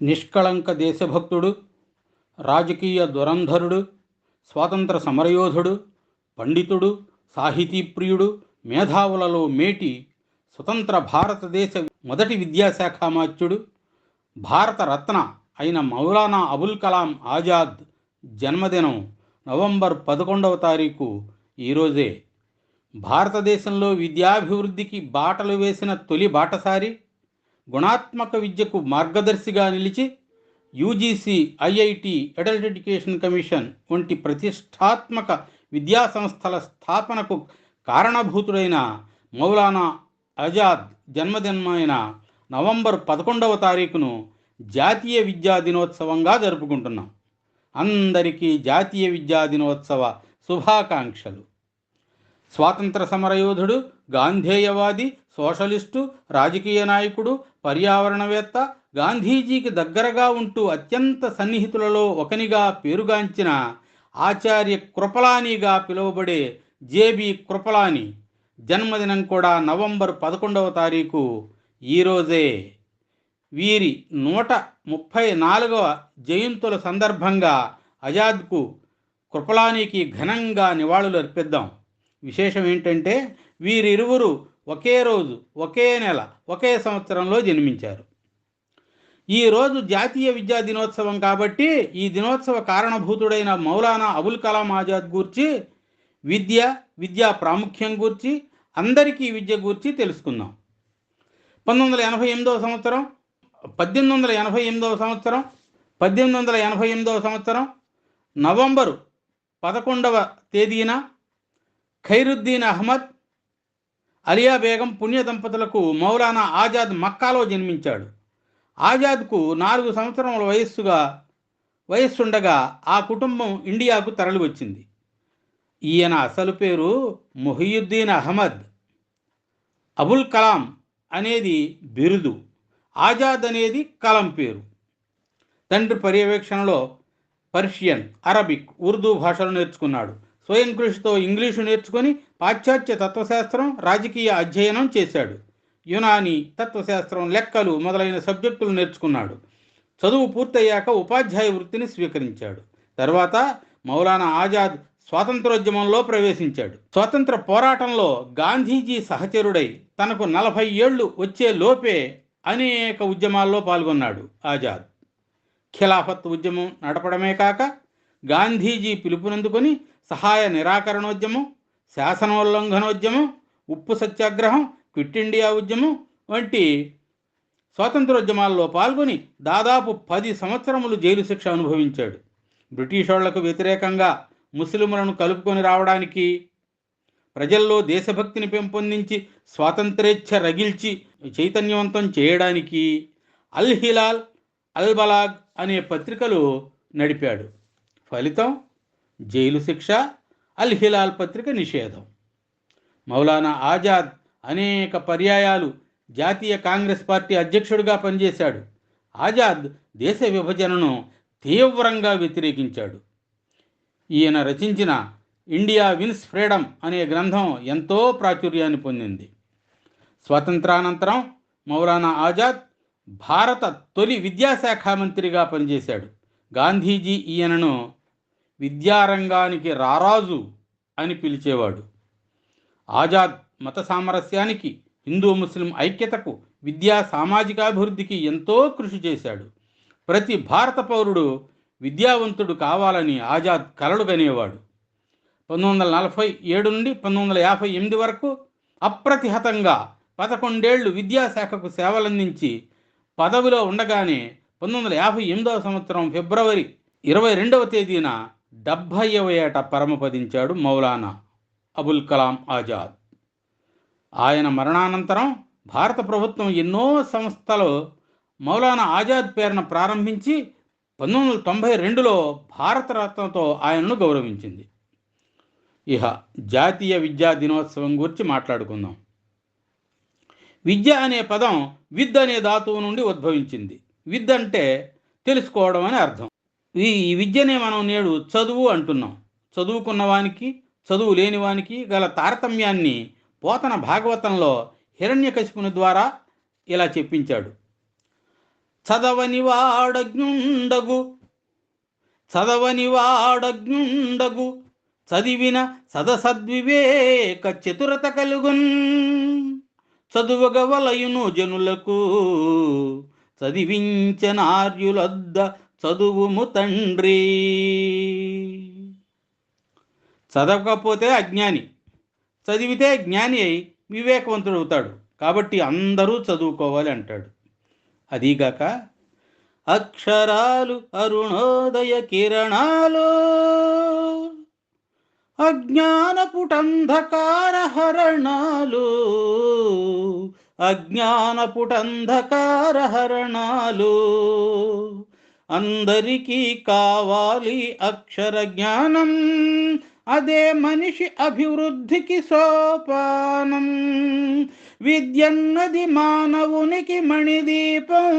నిష్కళంక దేశభక్తుడు రాజకీయ దురంధరుడు స్వాతంత్ర సమరయోధుడు పండితుడు సాహితీప్రియుడు మేధావులలో మేటి స్వతంత్ర భారతదేశ మొదటి విద్యాశాఖామాత్యుడు భారతరత్న అయిన మౌలానా అబుల్ కలాం ఆజాద్ జన్మదినం నవంబర్ పదకొండవ తారీఖు ఈరోజే భారతదేశంలో విద్యాభివృద్ధికి బాటలు వేసిన తొలి బాటసారి గుణాత్మక విద్యకు మార్గదర్శిగా నిలిచి UGC IIT adult education commission వంటి ప్రతిష్టాత్మక విద్యా సంస్థల స్థాపనకు కారణభూతుడైన మౌలానా ఆజాద్ జన్మదినమైన నవంబర్ పదకొండవ తారీఖును జాతీయ విద్యా దినోత్సవంగా జరుపుకుంటున్నాం. అందరికీ జాతీయ విద్యా దినోత్సవ శుభాకాంక్షలు. స్వాతంత్ర సమరయోధుడు గాంధేయవాది సోషలిస్టు రాజకీయ నాయకుడు పర్యావరణవేత్త గాంధీజీకి దగ్గరగా ఉంటూ అత్యంత సన్నిహితులలో ఒకనిగా పేరుగాంచిన ఆచార్య కృపలానిగా పిలువబడే జేబి కృపలాని జన్మదినం కూడా నవంబర్ పదకొండవ తారీఖు ఈరోజే వీరి నూట ముప్పై నాలుగవ జయంతుల సందర్భంగా ఆజాద్కు కృపలానికి ఘనంగా నివాళులు అర్పిద్దాం విశేషం ఏంటంటే వీరిరువురు ఒకే రోజు ఒకే నెల ఒకే సంవత్సరంలో జన్మించారు. ఈ రోజు జాతీయ విద్యా దినోత్సవం కాబట్టి ఈ దినోత్సవ కారణభూతుడైన మౌలానా అబుల్ కలాం ఆజాద్ గూర్చి విద్య విద్యా ప్రాముఖ్యం గూర్చి అందరికీ విద్య గూర్చి తెలుసుకుందాం. పంతొమ్మిది వందల ఎనభై ఎనిమిదవ సంవత్సరం పద్దెనిమిది వందల ఎనభై ఎనిమిదవ సంవత్సరం పద్దెనిమిది వందల ఎనభై ఎనిమిదవ సంవత్సరం నవంబరు పదకొండవ తేదీన ఖైరుద్దీన్ అహ్మద్ అలియా బేగం పుణ్య దంపతులకు మౌలానా ఆజాద్ మక్కాలో జన్మించాడు. ఆజాద్కు నాలుగు సంవత్సరముల వయస్సుగా వయస్సుండగా ఆ కుటుంబం ఇండియాకు తరలివచ్చింది. ఈయన అసలు పేరు మొహియుద్దీన్ అహ్మద్. అబుల్ కలాం అనేది బిరుదు. ఆజాద్ అనేది కలం పేరు. తండ్రి పర్యవేక్షణలో పర్షియన్ అరబిక్ ఉర్దూ భాషలు నేర్చుకున్నాడు. స్వయం కృషితో ఇంగ్లీషు నేర్చుకొని పాశ్చాత్య తత్వశాస్త్రం రాజకీయ అధ్యయనం చేశాడు. యునాని తత్వశాస్త్రం లెక్కలు మొదలైన సబ్జెక్టులు నేర్చుకున్నాడు. చదువు పూర్తయ్యాక ఉపాధ్యాయ వృత్తిని స్వీకరించాడు. తర్వాత మౌలానా ఆజాద్ స్వాతంత్రోద్యమంలో ప్రవేశించాడు. స్వాతంత్ర పోరాటంలో గాంధీజీ సహచరుడై తనకు నలభై ఏళ్ళు వచ్చే లోపే అనేక ఉద్యమాల్లో పాల్గొన్నాడు ఆజాద్. ఖిలాఫత్ ఉద్యమం నడపడమే కాక గాంధీజీ పిలుపునందుకొని సహాయ నిరాకరణోద్యమం శాసనోల్లంఘనోద్యమం ఉప్పు సత్యాగ్రహం క్విట్ ఇండియా ఉద్యమం వంటి స్వాతంత్రోద్యమాల్లో పాల్గొని దాదాపు పది సంవత్సరములు జైలు శిక్ష అనుభవించాడు. బ్రిటిష్ వాళ్ళకు వ్యతిరేకంగా ముస్లింలను కలుపుకొని రావడానికి ప్రజల్లో దేశభక్తిని పెంపొందించి స్వాతంత్రేచ్ఛ రగిల్చి చైతన్యవంతం చేయడానికి అల్ హిలాల్ అల్ బలాగ్ అనే పత్రికలు నడిపాడు. ఫలితం జైలు శిక్ష అల్ హిలాల్ పత్రిక నిషేధం. మౌలానా ఆజాద్ అనేక పర్యాయాలు జాతీయ కాంగ్రెస్ పార్టీ అధ్యక్షుడిగా పనిచేశాడు. ఆజాద్ దేశ విభజనను తీవ్రంగా వ్యతిరేకించాడు. ఈయన రచించిన ఇండియా విన్స్ ఫ్రీడమ్ అనే గ్రంథం ఎంతో ప్రాచుర్యాన్ని పొందింది. స్వాతంత్రానంతరం మౌలానా ఆజాద్ భారత తొలి విద్యాశాఖ మంత్రిగా పనిచేశాడు. గాంధీజీ ఈయనను విద్యారంగానికి రారాజు అని పిలిచేవాడు. ఆజాద్ మత సామరస్యానికి హిందూ ముస్లిం ఐక్యతకు విద్యా సామాజికాభివృద్ధికి ఎంతో కృషి చేశాడు. ప్రతి భారత పౌరుడు విద్యావంతుడు కావాలని ఆజాద్ కలలు కనేవాడు పంతొమ్మిది వందల నలభై ఏడు నుండి పంతొమ్మిది వందల యాభై ఎనిమిది వరకు అప్రతిహతంగా పదకొండేళ్ళు విద్యాశాఖకు సేవలందించి పదవిలో ఉండగానే పంతొమ్మిది వందల యాభై ఎనిమిదవ సంవత్సరం ఫిబ్రవరి ఇరవై రెండవ తేదీన డెబ్భైవ ఏట పరమపదించాడు మౌలానా అబుల్ కలాం ఆజాద్. ఆయన మరణానంతరం భారత ప్రభుత్వం ఎన్నో సంస్థలు మౌలానా ఆజాద్ పేరున ప్రారంభించి పంతొమ్మిది వందల తొంభై రెండులో భారతరత్నతో ఆయనను గౌరవించింది. ఇహ జాతీయ విద్యా దినోత్సవం గురించి మాట్లాడుకుందాం. విద్య అనే పదం విద్ అనే ధాతువు నుండి ఉద్భవించింది. విద్ అంటే తెలుసుకోవడం అని అర్థం. ఈ విద్యనే మనం నేడు చదువు అంటున్నాం. చదువుకున్నవానికి చదువు లేనివానికి గల తారతమ్యాన్ని పోతన భాగవతంలో హిరణ్యకశిపుని ద్వారా ఇలా చెప్పించాడు. చదవని వాడజ్ఞుండగు చదవని వాడజ్ఞుండగు చదివిన సదసద్వివేక చతురత కలుగున్. చదువగవలయును జనులకు చదివించనార్యులద్ద చదువుము తండ్రి. చదవకపోతే అజ్ఞాని చదివితే జ్ఞాని అయి వివేకవంతుడు అవుతాడు. కాబట్టి అందరూ చదువుకోవాలి అంటాడు. అదీగాక అక్షరాలు అరుణోదయ కిరణాలు అజ్ఞానపుటంధకార హరణాలు అజ్ఞానపుటంధకార హరణాలు అందరికీ కావాలి అక్షర జ్ఞానం. అదే మనిషి అభివృద్ధికి సోపానం. విద్యన్నది మానవునికి మణిదీపం.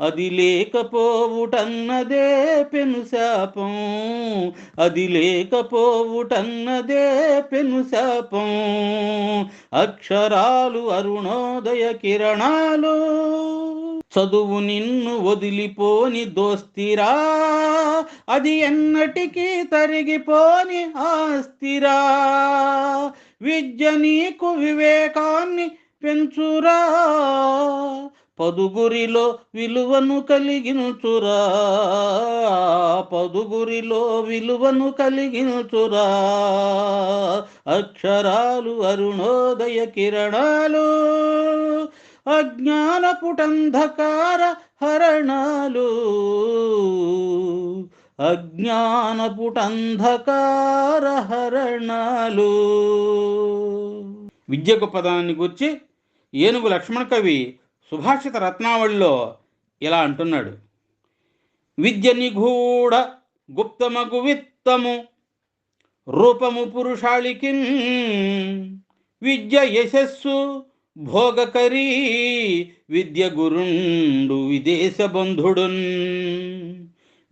అది లేకపోవుటన్నదే పెనుశాపం అది లేకపోవుటన్నదే పెనుశాపం అక్షరాలు అరుణోదయ కిరణాలు. చదువు నిన్ను వదిలిపోని దోస్తిరా అది ఎన్నటికీ తరిగిపోని ఆస్తిరా. విద్య నీకు వివేకాన్ని పెంచురా పదుగురిలో విలువను కలిగించురా. పదుగురిలో విలువను కలిగించురా. అక్షరాలు అరుణోదయ కిరణాలు అజ్ఞానపుటంధకార హరణాలు. అజ్ఞానపుటంధకార హరణాలు. విద్య గొప్పదనాన్ని గురించి ఏనుగు లక్ష్మణ కవి సుభాషిత రత్నావళిలో ఇలా అంటున్నాడు. విద్య నిగూఢ గుప్తమగు విత్తము రూపము పురుషాళికి విద్య యశస్సు భోగకరీ విద్య గురుండు విదేశ బంధుడున్.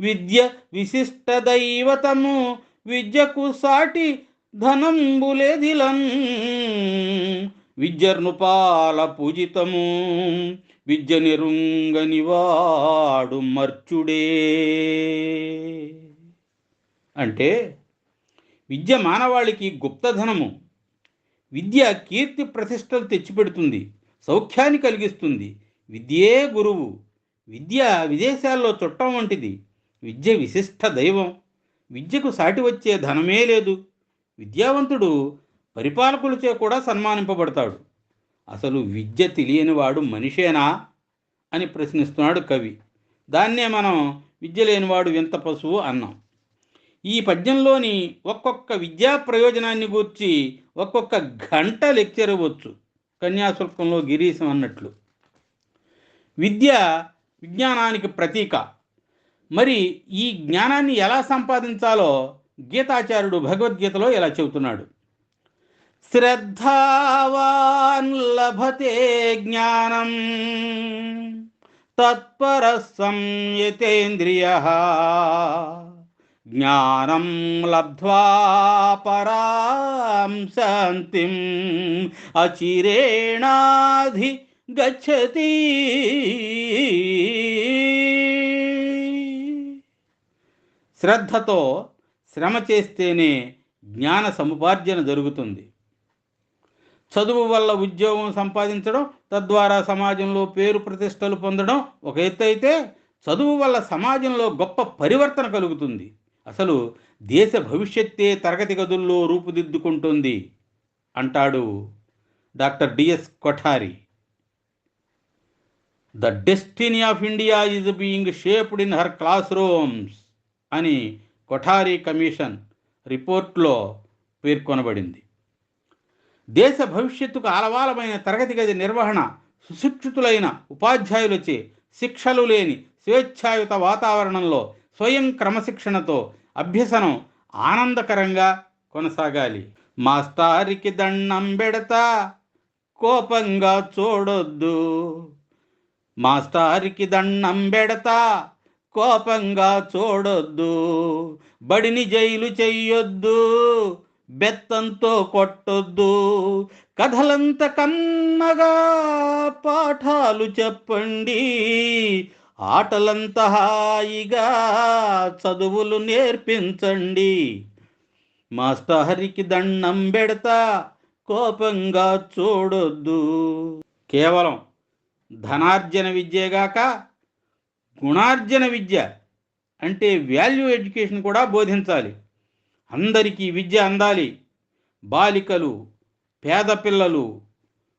విద్య విశిష్ట దైవతము విద్యకు సాటి ధనంబులేదిలన్ విద్యర్నుపాల పూజితము విద్య నిరుంగని వాడు మర్చుడే. అంటే విద్య మానవాళికి గుప్తధనము విద్య కీర్తి ప్రతిష్టలు తెచ్చిపెడుతుంది సౌఖ్యాన్ని కలిగిస్తుంది. విద్యే గురువు. విద్య విదేశాల్లో చుట్టం వంటిది. విద్య విశిష్ట దైవం. విద్యకు సాటి వచ్చే ధనమే లేదు. విద్యావంతుడు పరిపాలకులచే కూడా సన్మానింపబడతాడు. అసలు విద్య తెలియనివాడు మనిషేనా? అని ప్రశ్నిస్తున్నాడు కవి. దాన్నే మనం విద్య లేనివాడు వింత పశువు అన్నాం. ఈ పద్యంలోని ఒక్కొక్క విద్యా ప్రయోజనాన్ని గూర్చి ఒక్కొక్క గంట లెక్చర్ ఇవ్వచ్చు కన్యాశుల్కంలో గిరీశం అన్నట్లు. విద్య విజ్ఞానానికి ప్రతీక. మరి ఈ జ్ఞానాన్ని ఎలా సంపాదించాలో గీతాచార్యుడు భగవద్గీతలో ఇలా చెబుతున్నాడు. శ్రద్ధావాన్ లభతే జ్ఞానం తత్పర సంయతేంద్రియ జ్ఞానం లబ్ధ్వా పరాం శాంతిం అచిరేణాధి గచ్చతి. శ్రద్ధతో శ్రమ చేస్తేనే జ్ఞాన సముపార్జన జరుగుతుంది. చదువు వల్ల ఉద్యోగం సంపాదించడం తద్వారా సమాజంలో పేరు ప్రతిష్టలు పొందడం ఒక ఎత్తు అయితే చదువు వల్ల సమాజంలో గొప్ప పరివర్తన కలుగుతుంది. అసలు దేశ భవిష్యత్తే తరగతి గదుల్లో రూపుదిద్దుకుంటుంది అంటాడు doctor D S Kothari. The destiny of India is being shaped in her classrooms అని కొఠారి కమిషన్ రిపోర్ట్లో పేర్కొనబడింది. దేశ భవిష్యత్తుకు ఆలవాలమైన తరగతి గది నిర్వహణ సుశిక్షితులైన ఉపాధ్యాయులచే శిక్షలు లేని స్వేచ్ఛాయుత వాతావరణంలో స్వయం క్రమశిక్షణతో అభ్యసనం ఆనందకరంగా కొనసాగాలి. మాస్టారికి దండం పెడతా కోపంగా చూడొద్దు. మాస్టారికి దండం పెడతా కోపంగా చూడొద్దు. బడిని జైలు చెయ్యొద్దు బెత్తంతో కొట్టొద్దు. కథలంత కమ్మగా పాఠాలు చెప్పండి. ఆటలంత హాయిగా చదువులు నేర్పించండి. మాస్తహరికి దండం పెడతా కోపంగా చూడొద్దు. కేవలం ధనార్జన విద్యేగాక గుణార్జన విద్య అంటే వాల్యూ ఎడ్యుకేషన్ కూడా బోధించాలి. అందరికీ విద్య అందాలి. బాలికలు పేద పిల్లలు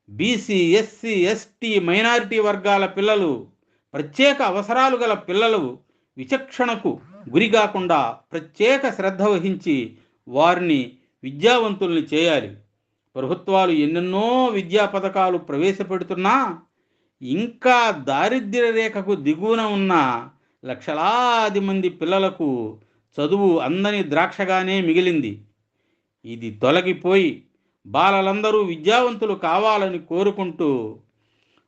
బీసీ ఎస్సీ ఎస్టీ మైనారిటీ వర్గాల పిల్లలు ప్రత్యేక అవసరాలు గల పిల్లలు విచక్షణకు గురి కాకుండా ప్రత్యేక శ్రద్ధ వహించి వారిని విద్యావంతుల్ని చేయాలి. ప్రభుత్వాలు ఎన్నెన్నో విద్యా పథకాలు ప్రవేశపెడుతున్నా ఇంకా దారిద్ర్య రేఖకు దిగువన ఉన్న లక్షలాది మంది పిల్లలకు చదువు అందని ద్రాక్షగానే మిగిలింది. ఇది తొలగిపోయి బాలలందరూ విద్యావంతులు కావాలని కోరుకుంటూ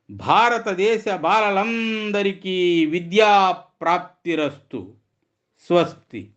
భారతదేశ బాలలందరికీ విద్యా ప్రాప్తిరస్తు స్వస్తి.